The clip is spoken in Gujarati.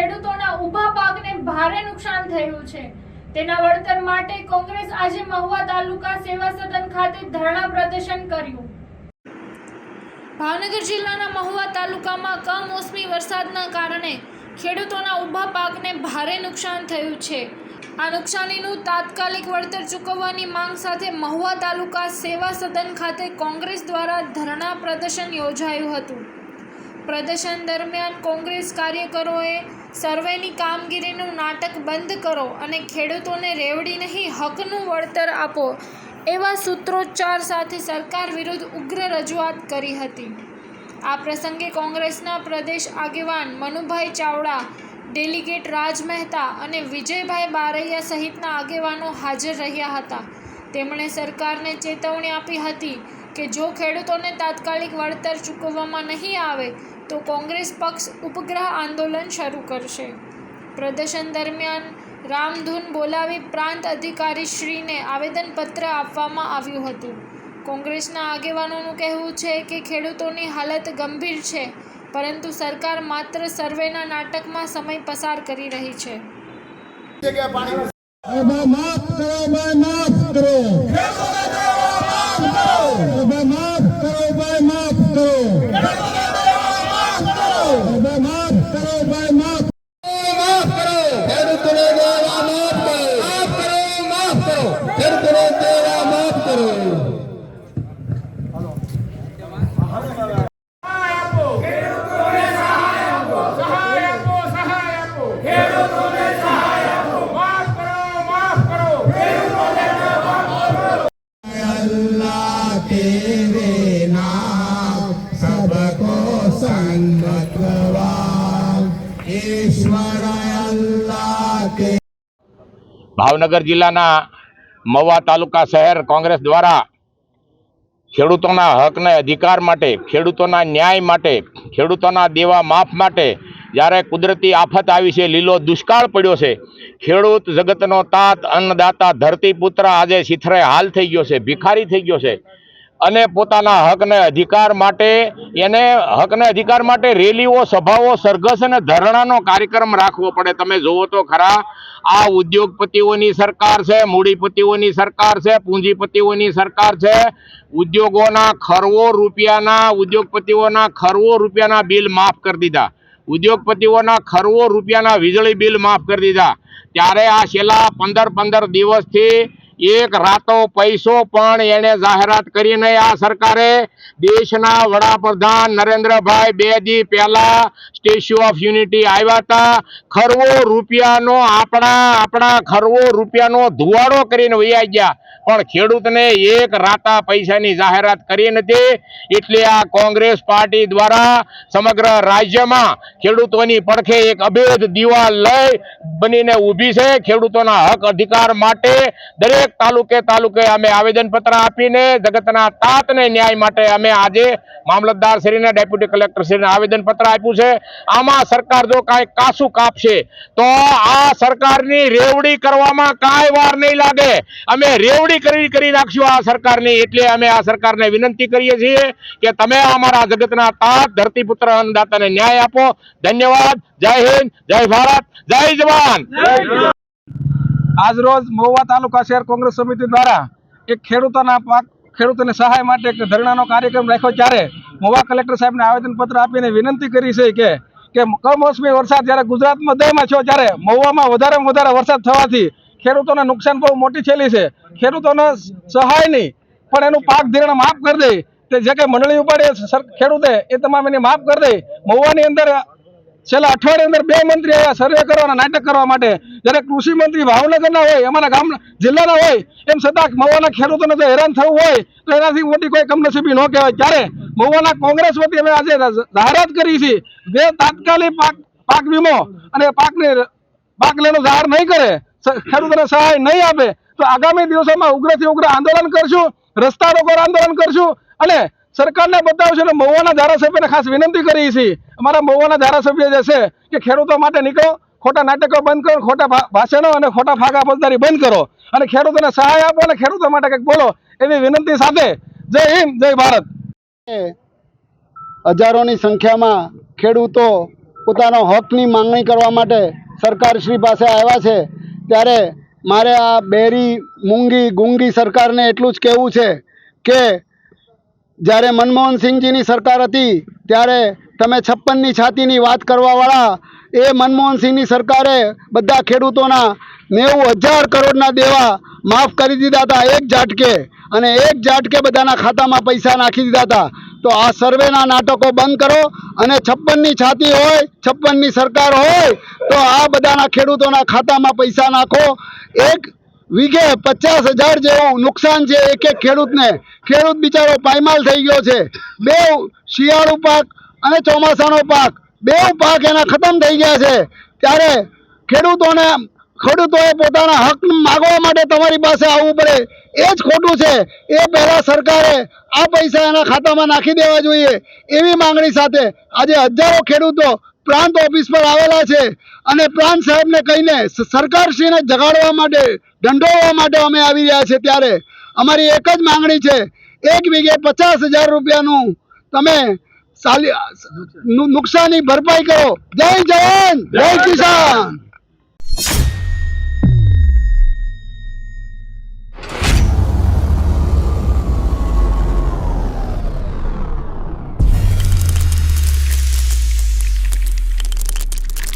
ખેડૂતોના ઊભા પાકને ભારે નુકસાન થયું છે. તેના વળતર માટે કોંગ્રેસ આજે મહુવા તાલુકા સેવા સદન ખાતે ધરણા પ્રદર્શન કર્યું. ભાવનગર જિલ્લાના મહુવા તાલુકામાં કમોસમી વરસાદના કારણે ખેડૂતોના ઊભા પાકને ભારે નુકસાન થયું છે. આ નુકસાનીનું તાત્કાલિક વળતર ચૂકવવાની માંગ સાથે મહુવા તાલુકા સેવા સદન ખાતે કોંગ્રેસ દ્વારા ધરણા પ્રદર્શન યોજાયું હતું. પ્રદર્શન દરમિયાન કોંગ્રેસ કાર્યકરોએ સર્વેની કામગીરીનું નાટક બંધ કરો અને ખેડૂતોને રેવડી નહીં, હકનું વળતર આપો, એવા સૂત્રોચ્ચાર સાથે સરકાર વિરુદ્ધ ઉગ્ર રજૂઆત કરી હતી. આ પ્રસંગે કોંગ્રેસના પ્રદેશ આગેવાન મનુભાઈ ચાવડા, ડેલિગેટ રાજ મહેતા અને વિજયભાઈ બારૈયા સહિતના આગેવાનો હાજર રહ્યા હતા. તેમણે સરકારને ચેતવણી આપી હતી કે જો ખેડૂતોને તાત્કાલિક વળતર ચૂકવવામાં નહીં આવે તો કોંગ્રેસ પક્ષ ઉપગ્રહ આંદોલન શરૂ કરશે. પ્રદર્શન દરમિયાન રામધૂન બોલાવી પ્રાંત અધિકારીશ્રીને આવેદનપત્ર આપવામાં આવ્યું હતું. કોંગ્રેસના આગેવાનોનું કહેવું છે કે ખેડૂતોની હાલત ગંભીર છે પરંતુ સરકાર માત્ર સર્વેના નાટકમાં સમય પસાર કરી રહી છે. માફ કરો માફ કરો. ભાવનગર જિલ્લાના મવા તાલુકા શહેર કોંગ્રેસ દ્વારા ખેડૂતોના હકને અધિકાર માટે, ખેડૂતોના ન્યાય માટે, ખેડૂતોના દેવા માફ માટે જ્યારે કુદરતી આફત આવી છે, લીલો દુષ્કાળ પડ્યો છે, ખેડૂત જગતનો તાત, અન્નદાતા, ધરતીપુત્ર આજે શિથરે હાલ થઈ ગયો છે, ભિખારી થઈ ગયો છે. અને પોતાના હકને અધિકાર માટે, એને હકને અધિકાર માટે રેલીઓ, સભાઓ, સરઘસ અને ધરણાનો કાર્યક્રમ રાખવો પડે. તમે જોવો તો ખરા, આ ઉદ્યોગપતિઓની સરકાર છે, મૂડીપતિઓની સરકાર છે, પૂંજીપતિઓની સરકાર છે. ઉદ્યોગોના ખરવો રૂપિયાના, ઉદ્યોગપતિઓના ખરવો રૂપિયાના બિલ માફ કરી દીધા. ઉદ્યોગપતિઓના ખરવો રૂપિયાના વીજળી બિલ માફ કરી દીધા. ત્યારે આ છેલ્લા પંદર પંદર દિવસથી એક રાતો પૈસો પણ એને જાહેરાત કરીને આ સરકારે. દેશના વડાપ્રધાન નરેન્દ્રભાઈ બે દી પહેલા સ્ટેચ્યુ ઓફ યુનિટી આવ્યા હતા. ખરવો રૂપિયાનો આપણા આપણા ખરવો રૂપિયાનો ધુવાડો કરીને વૈયા ગયા. પણ ખેડૂતને એક રાતા પૈસાની જાહેરાત કરી નથી. એટલે આ કોંગ્રેસ પાર્ટી દ્વારા સમગ્ર રાજ્યમાં ખેડૂતોની પડખે એક અભેદ દિવાલ લઈ બનીને ઊભી છે. ખેડૂતોના હક અધિકાર માટે દરેક તાલુકે તાલુકે અમે આવેદનપત્ર આપીને જગતના તાતને ન્યાય માટે અમે આજે મામલતદાર શ્રીને, ડેપ્યુટી કલેક્ટર શ્રીને આવેદનપત્ર આપ્યું છે. આમાં સરકાર જો કાંઈ કાસું કાપશે, તો આ સરકારની રેવડી કરવામાં કાંઈ વાર નહીં લાગે. અમે રેવડી કરી કરી નાખશું આ સરકારની, એટલે અમે આ સરકારને વિનંતી કરીએ છીએ કે તમે અમારા જગતના તાત, ધરતીપુત્ર, અન્નદાતાને ન્યાય આપો. ધન્યવાદ. જય હિન્દ. જય ભારત. જય જવાન. આજરોજ મહુવા તાલુકા શહેર કોંગ્રેસ સમિતિ દ્વારા એક ખેડૂતોના પાક ખેડૂતોને સહાય માટે એક ધરણાનો કાર્યક્રમ રાખ્યો ત્યારે મહુવા કલેક્ટર સાહેબને આવેદનપત્ર આપીને વિનંતી કરી છે કે કે કમોસમી વરસાદ જ્યારે ગુજરાતમાં દયમાં છો ત્યારે મહુવામાં વધારેમાં વધારે વરસાદ થવાથી ખેડૂતોને નુકસાન બહુ મોટી છેલી છે. ખેડૂતોને સહાય નહીં, પણ એનું પાક ધીરણ માફ કરી દે. તે જે કંઈ મંડળી ઉપાડે સર- ખેડૂતે એ તમામ એની માફ કરી દે. મહુવાની અંદર છેલ્લા અઠવાડિયા અંદર બે મંત્રી આવ્યા સર્વે કરવાના નાટક કરવા માટે જ્યારે કૃષિ મંત્રી ભાવનગરના હોય, અમારા ગામ જિલ્લાના હોય, એમ છતાં મહુવાના ખેડૂતોને જો હેરાન થવું હોય, તો એનાથી મોટી કોઈ કમનસીબી ન કહેવાય. ત્યારે મહુવાના કોંગ્રેસ વતી અમે આજે જાહેરાત કરી છે, જે તાત્કાલિક પાક પાક વીમો અને પાકને પાક લેણું જાહેર નહીં કરે ખેડૂતોને સહાય નહીં આપે, તો આગામી દિવસોમાં ઉગ્રથી ઉગ્ર આંદોલન કરશું, રસ્તા રોકો આંદોલન કરશું અને સરકારને બતાવશું અને મહુવાના ધારાસભ્યને ખાસ વિનંતી કરી છે. અમારા મહુવાના ધારાસભ્ય જે છે કે ખેડૂતો માટે નીકળો, ખોટા નાટકો બંધ કરો, ખોટા ભાષણો અને ખોટા ફાગા ફોજદારી બંધ કરો અને ખેડૂતોને સહાય આપો અને ખેડૂતો માટે કંઈક બોલો એવી વિનંતી સાથે. જય હિન્દ, જય ભારત. હજારોની સંખ્યામાં ખેડૂતો પોતાનો હકની માંગણી કરવા માટે સરકારશ્રી પાસે આવ્યા છે. ત્યારે મારે આ બેરી, મૂંગી, ગુંગી સરકારને એટલું જ કહેવું છે કે જ્યારે મનમોહન સિંહજીની સરકાર હતી, ત્યારે તમે છપ્પનની છાતીની વાત કરવાવાળા એ મનમોહન સિંહની સરકારે બધા ખેડૂતોના નેવું હજાર કરોડના દેવા માફ કરી દીધા હતા એક ઝાટકે. અને એક ઝાટકે બધાના ખાતામાં પૈસા નાખી દીધા હતા. તો આ સર્વેના નાટકો બંધ કરો અને છપ્પનની છાતી હોય, છપ્પનની સરકાર હોય, તો આ બધાના ખેડૂતોના ખાતામાં પૈસા નાખો. એક વીઘે પચાસ હજાર જેવું નુકસાન છે એક એક ખેડૂતને. ખેડૂત બિચારો પાયમાલ થઈ ગયો છે. બે શિયાળુ પાક અને ચોમાસાનો પાક. બે પાક એના ખતમ થઈ ગયા છે. ત્યારે ખેડૂતોને, ખેડૂતોએ પોતાના હક માગવા માટે તમારી પાસે આવવું પડે. એ જ ખોટું છે. એ પહેલાં સરકારે આ પૈસા એના ખાતામાં નાખી દેવા જોઈએ. એવી માંગણી સાથે આજે હજારો ખેડૂતો પ્રાંત ઓફિસ પર આવેલા છે. અને પ્રાંત સાહેબને કહીને સરકારશ્રીને જગાડવા માટે ઢંઢોળવા માટે અમે આવી રહ્યા છે ત્યારે. અમારી એક જ માંગણી છે, એક વીઘે પચાસ હજાર રૂપિયાનું તમે નુકસાની ભરપાઈ કરો. જય જવાન જય કિસાન.